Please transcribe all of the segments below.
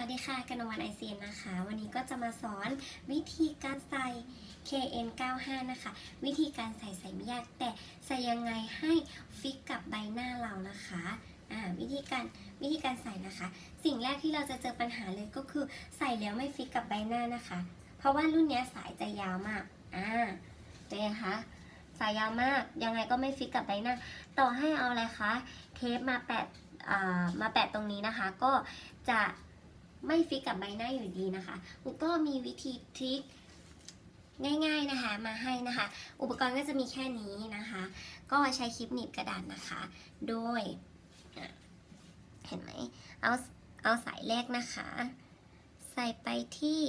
วัสดีค่ะกนวันไอเซียนนะคะ วันนี้ก็จะมาสอนวิธีการใส่ KN95 นะคะ วิธีการใส่ใส่ไม่ยาก แต่ใส่ยังไงให้ฟิกกับใบหน้าเรานะคะอ่าวิธีการวิธีการใส่นะคะ สิ่งแรกที่เราจะเจอปัญหาเลยก็คือใส่แล้วไม่ฟิกกับใบหน้านะคะ เพราะว่ารุ่นนี้สายจะยาวมากอ่าเป็นไงคะสายยาวมากยังไงก็ไม่ฟิกกับใบหน้า ต่อให้เอาอะไรคะเทปมาแปะมาแปะตรงนี้นะคะ ก็จะ ไม่ฟิกกับใบหน้าอยู่ดีนะคะอุก็มีวิธีทริคง่ายๆนะคะมาให้นะคะ อุปกรณ์ก็จะมีแค่นี้นะคะ ก็ใช้คลิปหนีบกระดาษนะคะ โดยเห็นไหมเอาเอาสายแรกนะคะ ใส่ไปที่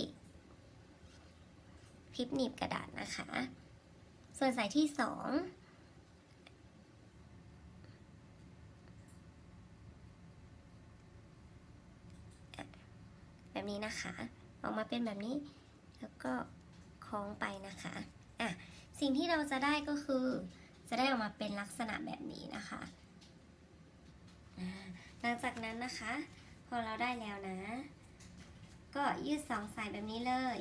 คลิปหนีบกระดาษนะคะ ส่วนสายที่สอง แบบนี้นะคะ ออกมาเป็นแบบนี้ แล้วก็คล้องไปนะคะอะสิ่งที่เราจะได้ก็คือ จะได้ออกมาเป็นลักษณะแบบนี้นะคะหลังจากนั้นนะคะ พอเราได้แล้วนะ ก็ยืดสองสายแบบนี้เลย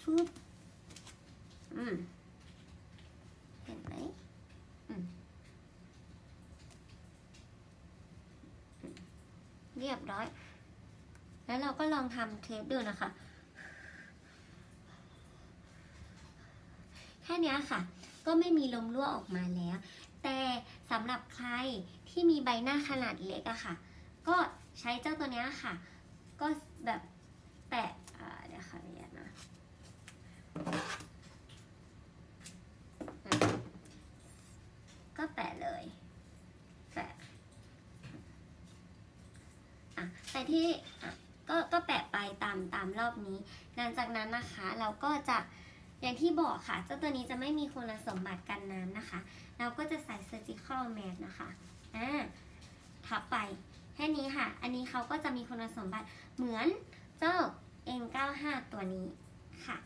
ฟึบอืมเห็นไหมอืมอืมเรียบร้อย แล้วเราก็ลองทำเทปดูนะคะ แค่นี้ค่ะ ก็ไม่มีลมรั่วออกมาแล้ว แต่สำหรับใครที่มีใบหน้าขนาดเล็กอะค่ะ ก็ใช้เจ้าตัวนี้ค่ะ ก็แบบแปะเดี๋ยวค่ะเรียนนะก็แปะเลยแปะอะแต่ที่อะ ก็ก็แปะไปตามตามรอบนี้ หลังจากนั้นนะคะ เราก็จะอย่างที่บอกค่ะ เจ้าตัวนี้จะไม่มีคุณสมบัติกันน้ำนะคะ เราก็จะใส่ surgical mask นะคะอ่าทับไปแค่นี้ค่ะ อันนี้เขาก็จะมีคุณสมบัติเหมือนเจ้า N95 ตัวนี้ค่ะ